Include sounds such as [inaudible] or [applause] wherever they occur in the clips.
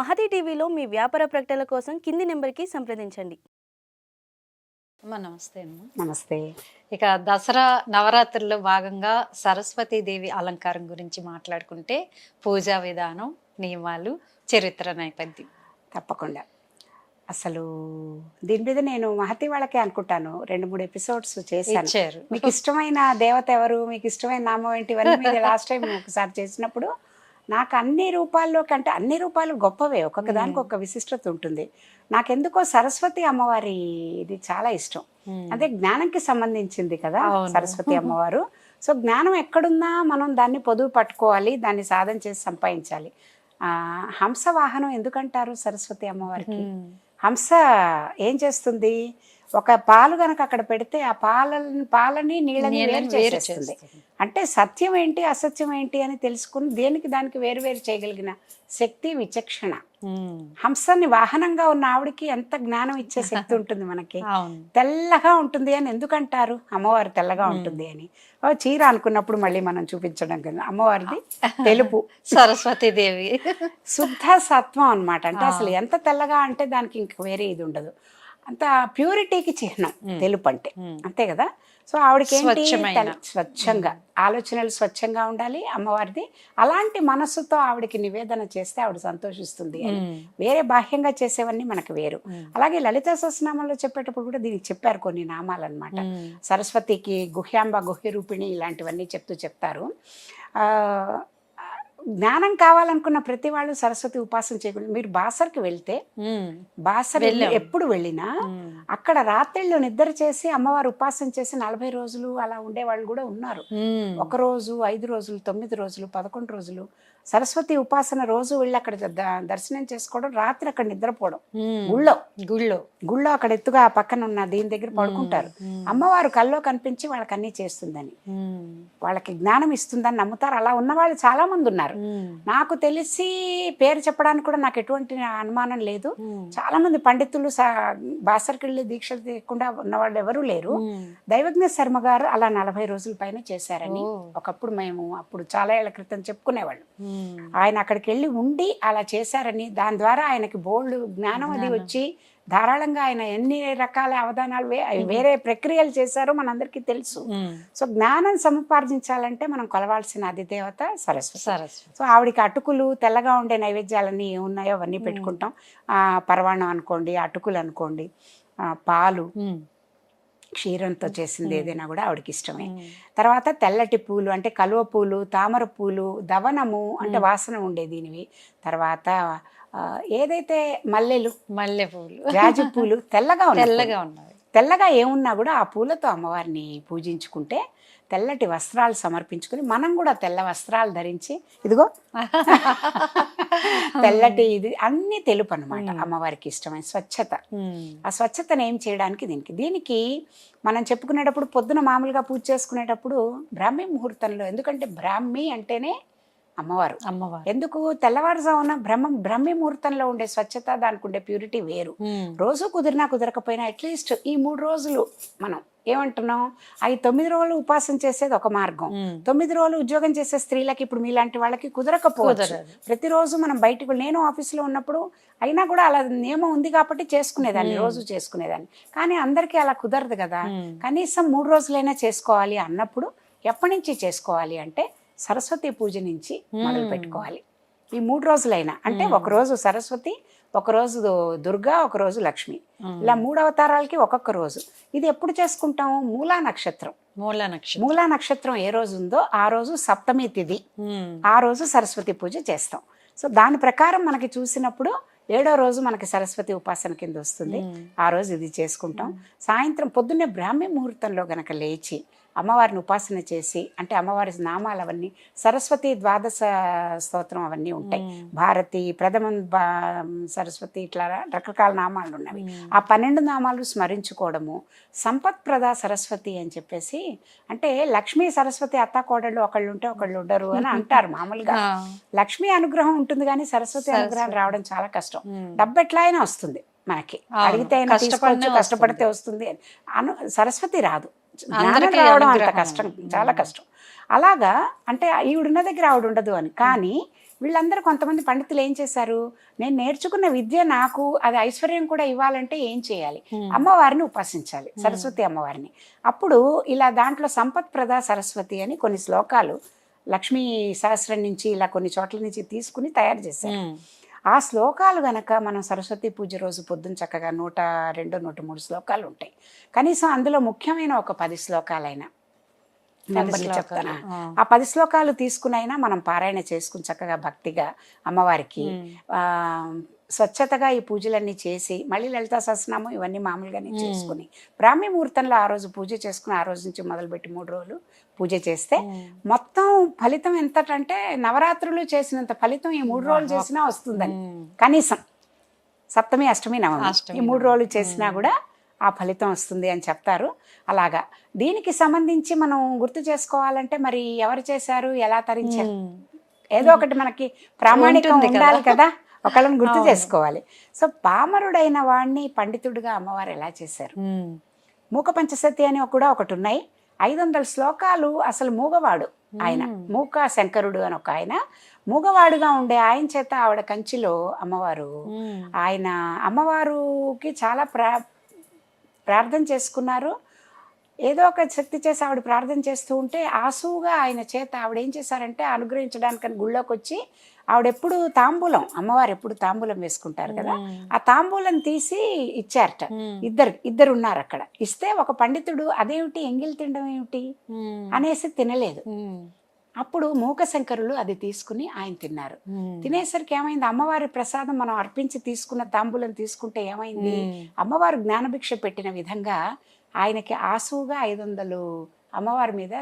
మహతి టీవీలో మీ వ్యాపార ప్రకటనల కోసం కింది నెంబర్కి సంప్రదించండి. అమ్మ నమస్తే అమ్మ. నమస్తే. ఇక దసరా నవరాత్రుల్లో భాగంగా సరస్వతీదేవి అలంకారం గురించి మాట్లాడుకుంటే పూజా విధానం నియమాలు చరిత్ర నేపథ్యం. తప్పకుండా. అసలు దీని మీద నేను మహతి వాళ్ళకే అనుకుంటాను. రెండు మూడు ఎపిసోడ్స్ చేశాను. మీకు ఇష్టమైన దేవత ఎవరు? మీకు ఇష్టమైన నామం ఏంటి? ఇవన్నీ లాస్ట్ టైం [laughs] ఒకసారి చేసినప్పుడు నాకు అన్ని రూపాల్లో కంటే అన్ని రూపాలు గొప్పవే. ఒక్కొక్క దానికి ఒక విశిష్టత ఉంటుంది. నాకెందుకో సరస్వతి అమ్మవారి ఇది చాలా ఇష్టం. అదే జ్ఞానంకి సంబంధించింది కదా. సరస్వతి అమ్మవారు. సో జ్ఞానం ఎక్కడున్నా మనం దాన్ని పొదువు పట్టుకోవాలి దాన్ని సాధన చేసి సంపాదించాలి. ఆ హంస వాహనం ఎందుకంటారు సరస్వతి అమ్మవారికి. హంస ఏం చేస్తుంది? ఒక పాలు గనక అక్కడ పెడితే ఆ పాలని పాలని నీళ్ళని వేరు చేసేస్తుంది. చేస్తుంది. అంటే సత్యం ఏంటి అసత్యం ఏంటి అని తెలుసుకుని దేనికి దానికి వేరు వేరు చేయగలిగిన శక్తి విచక్షణ. ఉమ్. హంసని వాహనంగా ఉన్న ఆవిడకి ఎంత జ్ఞానం ఇచ్చే శక్తి ఉంటుంది మనకి. [laughs] తెల్లగా ఉంటుంది అని ఎందుకంటారు? అమ్మవారు తెల్లగా ఉంటుంది అని. చీర అనుకున్నప్పుడు మళ్ళీ మనం చూపించడం కదా. అమ్మవారిది [laughs] తెలుపు. సరస్వతీదేవి. [laughs] శుద్ధ సత్వం అన్నమాట. అంటే అసలు ఎంత తెల్లగా అంటే దానికి ఇంక వేరే ఇది ఉండదు. అంత ప్యూరిటీకి చిహ్నం తెలుపు అంటే. అంతే కదా? సో ఆవిడకి ఏంటి స్వచ్ఛంగా. ఆలోచనలు స్వచ్ఛంగా ఉండాలి అమ్మవారిది. అలాంటి మనస్సుతో ఆవిడకి నివేదన చేస్తే ఆవిడ సంతోషిస్తుంది అని. వేరే బాహ్యంగా చేసేవన్నీ మనకు వేరు. అలాగే లలితా సహస్రనామంలో చెప్పేటప్పుడు కూడా దీనికి చెప్పారు కొన్ని నామాలన్నమాట. ఉమ్. సరస్వతికి గుహ్యాంబ గుహ్య రూపిణి ఇలాంటివన్నీ చెప్తూ చెప్తారు. ఆ, జ్ఞానం కావాలనుకున్న ప్రతి వాళ్ళు సరస్వతి ఉపాసన చేయకూడదు మీరు బాసర్కి వెళ్తే. బాసర్ వెళ్ళాం. ఎప్పుడు వెళ్ళినా. అక్కడ రాత్రిళ్ళు నిద్ర చేసి అమ్మవారు ఉపాసన చేసి నలభై రోజులు అలా ఉండేవాళ్ళు కూడా ఉన్నారు. ఒక రోజు ఐదు రోజులు తొమ్మిది రోజులు పదకొండు రోజులు సరస్వతి ఉపాసన రోజు వెళ్ళి అక్కడ దర్శనం చేసుకోవడం రాత్రి అక్కడ నిద్రపోవడం. గుళ్ళో గుళ్ళో గుళ్ళో అక్కడ ఎత్తుగా ఆ పక్కన ఉన్న దీని దగ్గర పడుకుంటారు. అమ్మవారు కల్లో కనిపించి వాళ్ళకి అన్నీ చేస్తుందని. వాళ్ళకి జ్ఞానం ఇస్తుందని నమ్ముతారు అలా ఉన్న వాళ్ళు చాలా మంది ఉన్నారు. నాకు తెలిసి పేరు చెప్పడానికి కూడా నాకు ఎటువంటి అనుమానం లేదు. చాలా మంది పండితులు బాసర్కెళ్ళి దీక్షలు తీయకుండా ఉన్న వాళ్ళు ఎవరూ లేరు. దైవజ్ఞ శర్మ గారు అలా నలభై రోజుల పైన చేశారని. ఒకప్పుడు మేము అప్పుడు చాలా ఏళ్ళ క్రితం చెప్పుకునేవాళ్ళు. ఆయన అక్కడికి వెళ్ళి ఉండి అలా చేశారని దాని ద్వారా ఆయనకి బోల్డ్ జ్ఞానం అది వచ్చి ధారాళంగా ఆయన ఎన్ని రకాల అవధానాలు వే- వేరే ప్రక్రియలు చేశారో మనందరికీ తెలుసు. ఉమ్. సో జ్ఞానం సముపార్జించాలంటే మనం కొలవాల్సిన అధిదేవత సరస్వతి. సరస్వతి. సో ఆవిడికి అటుకులు తెల్లగా ఉండే నైవేద్యాలన్నీ ఏమున్నాయో అవన్నీ పెట్టుకుంటాం. ఆ, పరవాణం అనుకోండి అటుకులు అనుకోండి పాలు. క్షీరంతో చేసింది ఏదైనా కూడా ఆవిడకి ఇష్టమే. తర్వాత తెల్లటి పూలు అంటే కలువ పూలు తామర పూలు దవనము అంటే వాసన ఉండే దీనివి. తర్వాత ఏదైతే మల్లెలు మల్లె పూలు. జాజి పూలు [laughs] తెల్లగా తెల్లగా ఉన్నవి. తెల్లగా ఏమున్నా కూడా ఆ పూలతో అమ్మవారిని పూజించుకుంటే తెల్లటి వస్త్రాలు సమర్పించుకుని మనం కూడా తెల్ల వస్త్రాలు ధరించి ఇదిగో. [laughs] తెల్లటి ఇది అన్ని తెలుపు అనమాట అమ్మవారికి ఇష్టమైన స్వచ్ఛత. ఆ స్వచ్ఛతను ఏం చేయడానికి దీనికి? దీనికి మనం చెప్పుకునేటప్పుడు పొద్దున మామూలుగా పూజ చేసుకునేటప్పుడు బ్రాహ్మీ ముహూర్తంలో ఎందుకంటే బ్రాహ్మీ అంటేనే అమ్మవారు. అమ్మవారు. ఎందుకు? తెల్లవారుజామున బ్రహ్మ బ్రహ్మీ ముహూర్తంలో ఉండే స్వచ్ఛత దానికి ఉండే ప్యూరిటీ వేరు. రోజు కుదిరినా కుదరకపోయినా అట్లీస్ట్ ఈ మూడు రోజులు మనం ఏమంటున్నాం అవి తొమ్మిది రోజులు ఉపాసన చేసేది ఒక మార్గం. తొమ్మిది రోజులు ఉద్యోగం చేసే స్త్రీలకి ఇప్పుడు మీలాంటి వాళ్ళకి కుదరకపోవచ్చు. ప్రతిరోజు మనం బయటకు నేను ఆఫీస్లో ఉన్నప్పుడు అయినా కూడా అలా నియమం ఉంది కాబట్టి చేసుకునేదాన్ని రోజు చేసుకునేదాన్ని. కానీ అందరికీ అలా కుదరదు కదా. కనీసం మూడు రోజులైనా చేసుకోవాలి అన్నప్పుడు ఎప్పటి నుంచి చేసుకోవాలి అంటే సరస్వతి పూజ నుంచి మొదలు పెట్టుకోవాలి ఈ మూడు రోజులైనా. అంటే ఒక రోజు సరస్వతి ఒక రోజు దుర్గా ఒక రోజు లక్ష్మి. ఇలా మూడు అవతారాలకి ఒక్కొక్క రోజు. ఇది ఎప్పుడు చేసుకుంటాము? మూలా నక్షత్రం. మూల నక్షత్రం. మూలా నక్షత్రం ఏ రోజు ఉందో ఆ రోజు సప్తమి తిథి. ఆ రోజు సరస్వతి పూజ చేస్తాం. సో దాని ప్రకారం మనకి చూసినప్పుడు ఏడో రోజు మనకి సరస్వతి ఉపాసన కింద వస్తుంది. ఆ రోజు ఇది చేసుకుంటాం. సాయంత్రం పొద్దున్నే బ్రాహ్మీ ముహూర్తంలో గనక లేచి అమ్మవారిని ఉపాసన చేసి అంటే అమ్మవారి నామాలు అవన్నీ సరస్వతి ద్వాదశ స్తోత్రం అవన్నీ ఉంటాయి. భారతి ప్రథమ సరస్వతి ఇట్లా రకరకాల నామాలు ఉన్నవి. ఆ పన్నెండు నామాలు స్మరించుకోవడము సంపత్ప్రద సరస్వతి అని చెప్పేసి అంటే లక్ష్మీ సరస్వతి అత్త కోడళ్ళు ఒకళ్ళు ఉంటే ఒకళ్ళు ఉండరు అని [laughs] అంటారు మామూలుగా. లక్ష్మీ అనుగ్రహం ఉంటుంది కానీ సరస్వతి అనుగ్రహం రావడం చాలా కష్టం. ఉమ్. డబ్బు ఎట్లా అయినా వస్తుంది మనకి. అడిగితే కష్టపడితే వస్తుంది అని. అను సరస్వతి రాదు. జ్ఞానం రావడం అంత. కష్టం చాలా కష్టం. అలాగా అంటే ఈవిడున్న దగ్గర ఆవిడ ఉండదు అని. కానీ వీళ్ళందరూ కొంతమంది పండితులు ఏం చేశారు? నేను నేర్చుకున్న విద్య నాకు అది ఐశ్వర్యం కూడా ఇవ్వాలంటే ఏం చేయాలి? అమ్మవారిని ఉపాసించాలి సరస్వతి అమ్మవారిని. అప్పుడు ఇలా దాంట్లో సంపత్ ప్రదా సరస్వతి అని కొన్ని శ్లోకాలు లక్ష్మీ సహస్రం నుంచి ఇలా కొన్ని చోట్ల నుంచి తీసుకుని తయారు చేశారు. ఆ శ్లోకాలు గనక మనం సరస్వతి పూజ రోజు పొద్దున్న చక్కగా నూట రెండు నూట మూడు శ్లోకాలు ఉంటాయి. కనీసం అందులో ముఖ్యమైన ఒక పది శ్లోకాలైనా. నెంబర్లు చెప్తానా? ఆ. పది శ్లోకాలు తీసుకునైనా మనం పారాయణ చేసుకుని చక్కగా భక్తిగా అమ్మవారికి ఆ స్వచ్ఛతగా ఈ పూజలన్నీ చేసి మళ్ళీ లలితా సహస్రనామం ఇవన్నీ మామూలుగానే చేసుకుని బ్రాహ్మీ ముహూర్తంలో ఆ రోజు పూజ చేసుకుని ఆ రోజు నుంచి మొదలుపెట్టి మూడు రోజులు పూజ చేస్తే మొత్తం ఫలితం ఎంతటంటే నవరాత్రులు చేసినంత ఫలితం ఈ మూడు రోజులు చేసినా వస్తుందని. కనీసం సప్తమి అష్టమి నవమి ఈ మూడు రోజులు చేసినా కూడా ఆ ఫలితం వస్తుంది అని చెప్తారు. అలాగా. దీనికి సంబంధించి మనం గుర్తు చేసుకోవాలంటే మరి ఎవరు చేశారు ఎలా తరించారు? ఏదో ఒకటి మనకి ప్రామాణికం. ఉండాలి కదా. ఒకళ్ళని గుర్తు. చేసుకోవాలి. సో పామరుడైన వాడిని పండితుడిగా అమ్మవారు ఎలా చేశారు? మూక పంచసతి అని కూడా ఒకటి ఉన్నాయి. ఐదు వందల శ్లోకాలు అసలు మూగవాడు ఆయన. మూక శంకరుడు అని ఒక ఆయన. మూగవాడుగా ఉండే ఆయన చేత ఆవిడ కంచిలో అమ్మవారు. ఆయన అమ్మవారుకి చాలా ప్రా ప్రార్థన చేసుకున్నారు. ఏదో ఒక శక్తి చేసి ఆవిడ ప్రార్థన చేస్తూ ఉంటే ఆసువుగా ఆయన చేత ఆవిడ ఏం చేశారంటే అనుగ్రహించడానికని గుళ్ళోకి వచ్చి ఆవిడ ఎప్పుడు తాంబూలం అమ్మవారు ఎప్పుడు తాంబూలం వేసుకుంటారు కదా ఆ తాంబూలం తీసి ఇచ్చారట. ఇద్దరు ఇద్దరు ఉన్నారు అక్కడ. ఇస్తే ఒక పండితుడు అదేమిటి ఎంగిల్ తినడం ఏమిటి అనేసి తినలేదు. అప్పుడు మూకశంకరులు అది తీసుకుని ఆయన తిన్నారు. తినేసరికి ఏమైంది అమ్మవారి ప్రసాదం మనం అర్పించి తీసుకున్న తాంబూలం తీసుకుంటే ఏమైంది? అమ్మవారు జ్ఞానభిక్ష పెట్టిన విధంగా ఆయనకి ఆసువుగా ఐదు వందలు అమ్మవారి మీద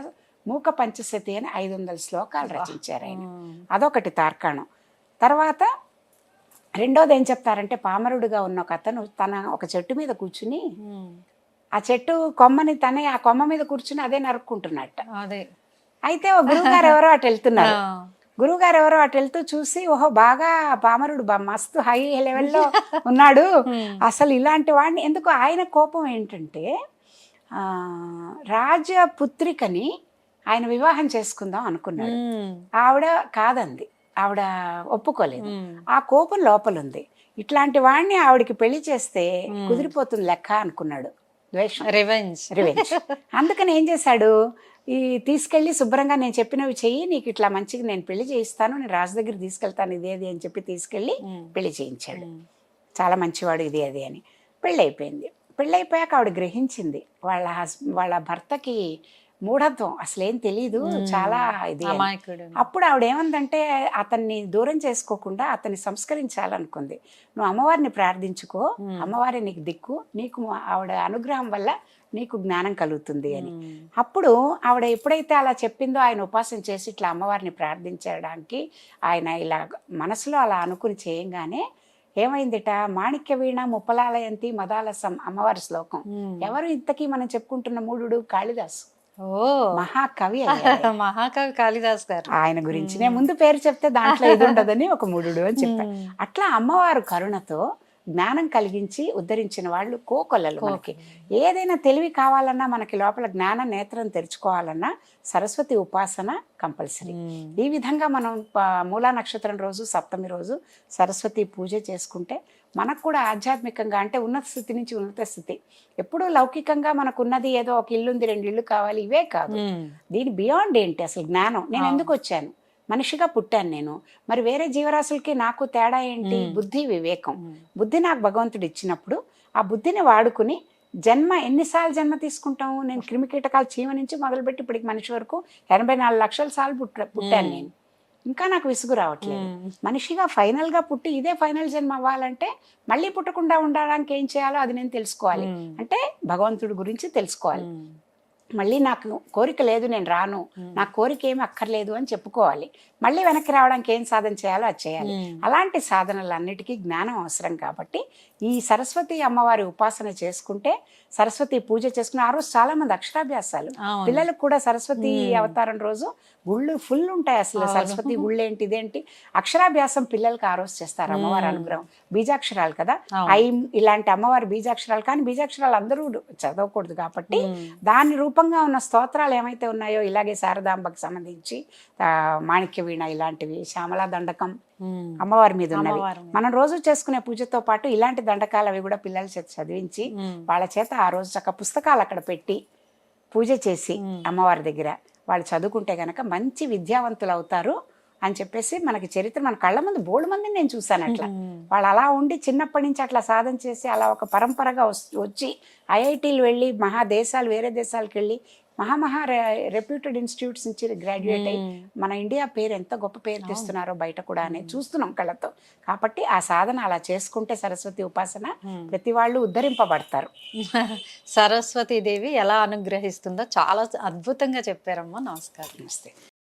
మూక పంచశతి అని ఐదు వందల శ్లోకాలు రచించారు ఆయన. అదొకటి తార్కాణం. తర్వాత రెండోది ఏం చెప్తారంటే పామరుడుగా ఉన్న ఒక అతను తన ఒక చెట్టు మీద కూర్చుని ఆ చెట్టు కొమ్మని తనే ఆ కొమ్మ మీద కూర్చుని అదే నరుక్కుంటున్నట్ట. అదే. అయితే ఓ గురువుగారు ఎవరో అటు వెళ్తున్నారు. గురువుగారు ఎవరో అటు వెళ్తూ చూసి ఓహో బాగా పామరుడు మస్తు హై లెవెల్లో [laughs] ఉన్నాడు. అసలు ఇలాంటి వాడిని ఎందుకు ఆయన కోపం ఏంటంటే రాజపుత్రికని ఆయన వివాహం చేసుకుందాం అనుకున్నాడు. ఆవిడ కాదంది. ఆవిడ ఒప్పుకోలేదు. ఆ కోపం లోపల ఉంది ఇట్లాంటి వాడిని ఆవిడకి పెళ్ళి చేస్తే కుదిరిపోతుంది లెక్క అనుకున్నాడు. ద్వేషం. రివెంజ్. రివెంజ్. అందుకని ఏం చేశాడు? ఈ తీసుకెళ్ళి శుభ్రంగా నేను చెప్పినవి చెయ్యి నీకు ఇట్లా మంచిగా నేను పెళ్ళి చేయిస్తాను నేను రాజు దగ్గర తీసుకెళ్తాను ఇదేది అని చెప్పి తీసుకెళ్ళి పెళ్ళి చేయించాడు. చాలా మంచివాడు ఇది అది అని. పెళ్ళి అయిపోయింది పెళ్ళి అయిపోయాక ఆవిడ గ్రహించింది. వాళ్ళ హస్ వాళ్ళ భర్తకి మూఢత్వం. అసలేం తెలీదు. చాలా ఇది అప్పుడు ఆవిడ ఏమందంటే అతన్ని దూరం చేసుకోకుండా అతన్ని సంస్కరించాలనుకుంది. నువ్వు అమ్మవారిని ప్రార్థించుకో. అమ్మవారి నీకు దిక్కు. నీకు ఆవిడ అనుగ్రహం వల్ల నీకు జ్ఞానం కలుగుతుంది అని. అప్పుడు ఆవిడ ఎప్పుడైతే అలా చెప్పిందో ఆయన ఉపాసన చేసి ఇట్లా అమ్మవారిని ప్రార్థించడానికి ఆయన ఇలా మనసులో అలా అనుకుని చేయంగానే ఏమైందిట? మాణిక్య వీణ ముప్పలాలయంతి మదాలసం అమ్మవారి శ్లోకం. ఎవరు ఇంతకీ మనం చెప్పుకుంటున్న మూడు కాళిదాసు. ఓ. మహాకవి. [laughs] మహాకవి కాళిదాస్ గారు. ఆయన గురించి నేను ముందు పేరు చెప్తే దాంట్లో ఇది ఉండదని ఒక మూడు అని చెప్పాను అట్లా అమ్మవారు కరుణతో జ్ఞానం కలిగించి ఉద్ధరించిన వాళ్ళు కోకొల్లలు మనకి. ఏదైనా తెలివి కావాలన్నా మనకి లోపల జ్ఞాన నేత్రం తెరుచుకోవాలన్నా సరస్వతి ఉపాసన కంపల్సరీ. ఈ విధంగా మనం మూలా నక్షత్రం రోజు సప్తమి రోజు సరస్వతి పూజ చేసుకుంటే మనకు కూడా ఆధ్యాత్మికంగా అంటే ఉన్నత స్థితి నుంచి ఉన్నత స్థితి. ఎప్పుడూ లౌకికంగా మనకు ఉన్నది ఏదో ఒక ఇల్లు ఉంది రెండు ఇల్లు కావాలి ఇవే కాదు. దీని బియాండ్ ఏంటి అసలు జ్ఞానం? నేను ఎందుకు వచ్చాను? మనిషిగా పుట్టాను నేను. మరి వేరే జీవరాశులకి నాకు తేడా ఏంటి? బుద్ధి వివేకం. బుద్ధి నాకు భగవంతుడు ఇచ్చినప్పుడు ఆ బుద్ధిని వాడుకుని జన్మ ఎన్నిసార్లు జన్మ తీసుకుంటాము నేను క్రిమికీటకాలు చీమ నుంచి మొదలుపెట్టి ఇప్పటికి మనిషి వరకు ఎనభై నాలుగు లక్షల సార్లు పుట్ట పుట్టాను నేను. ఇంకా నాకు విసుగు రావట్లేదు. మనిషిగా ఫైనల్గా పుట్టి ఇదే ఫైనల్ జన్మ అవ్వాలంటే మళ్ళీ పుట్టకుండా ఉండడానికి ఏం చేయాలో అది నేను తెలుసుకోవాలి. అంటే భగవంతుడి గురించి తెలుసుకోవాలి. మళ్ళీ నాకు కోరిక లేదు నేను రాను. నా కోరిక ఏమి అక్కర్లేదు అని చెప్పుకోవాలి. మళ్ళీ వెనక్కి రావడానికి ఏం సాధన చేయాలో అది చేయాలి. అలాంటి సాధనలన్నిటికీ జ్ఞానం అవసరం కాబట్టి ఈ సరస్వతి అమ్మవారి ఉపాసన చేసుకుంటే సరస్వతి పూజ చేసుకుని ఆ రోజు చాలా మంది అక్షరాభ్యాసాలు. పిల్లలకు కూడా సరస్వతి అవతారం రోజు గుళ్ళు ఫుల్ ఉంటాయి అసలు. సరస్వతి గుళ్ళు ఏంటి ఇదేంటి? అక్షరాభ్యాసం పిల్లలకి ఆ రోజు చేస్తారు అమ్మవారి అనుగ్రహం. బీజాక్షరాలు కదా. ఐ ఇలాంటి అమ్మవారి బీజాక్షరాలు కానీ బీజాక్షరాలు అందరూ చదవకూడదు కాబట్టి దాని రూపంగా ఉన్న స్తోత్రాలు ఏమైతే ఉన్నాయో ఇలాగే శారదాంబకు సంబంధించి మాణిక్య వీణ ఇలాంటివి శ్యామలా దండకం. అమ్మవారి మీద ఉన్నవి. మనం రోజు చేసుకునే పూజతో పాటు ఇలాంటి దండకాలు అవి కూడా పిల్లల చేత చదివించి. వాళ్ళ చేత ఆ రోజు చక్క పుస్తకాలు అక్కడ పెట్టి పూజ చేసి అమ్మవారి దగ్గర వాళ్ళు చదువుకుంటే గనక మంచి విద్యావంతులు అవుతారు అని చెప్పేసి మనకి చరిత్ర మన కళ్ళ ముందు బోడు మందిని నేను చూశాను అట్లా. వాళ్ళు అలా ఉండి చిన్నప్పటి నుంచి అట్లా సాధన చేసి అలా ఒక పరంపరగా వచ్చి ఐఐటీలు వెళ్ళి మహా దేశాలు వేరే దేశాలకు వెళ్ళి మహా మహా రెప్యూటెడ్ ఇన్స్టిట్యూట్స్ నుంచి గ్రాడ్యుయేట్ అయ్యి మన ఇండియా పేరు ఎంత గొప్ప పేరు తెస్తున్నారో బయట కూడా అనేది చూస్తున్నాం కళ్ళతో. కాబట్టి ఆ సాధన అలా చేసుకుంటే సరస్వతి ఉపాసన ప్రతి వాళ్ళు ఉద్ధరింపబడతారు. [laughs] సరస్వతి దేవి ఎలా అనుగ్రహిస్తుందో చాలా అద్భుతంగా చెప్పారమ్మా. నమస్కారం. నమస్తే.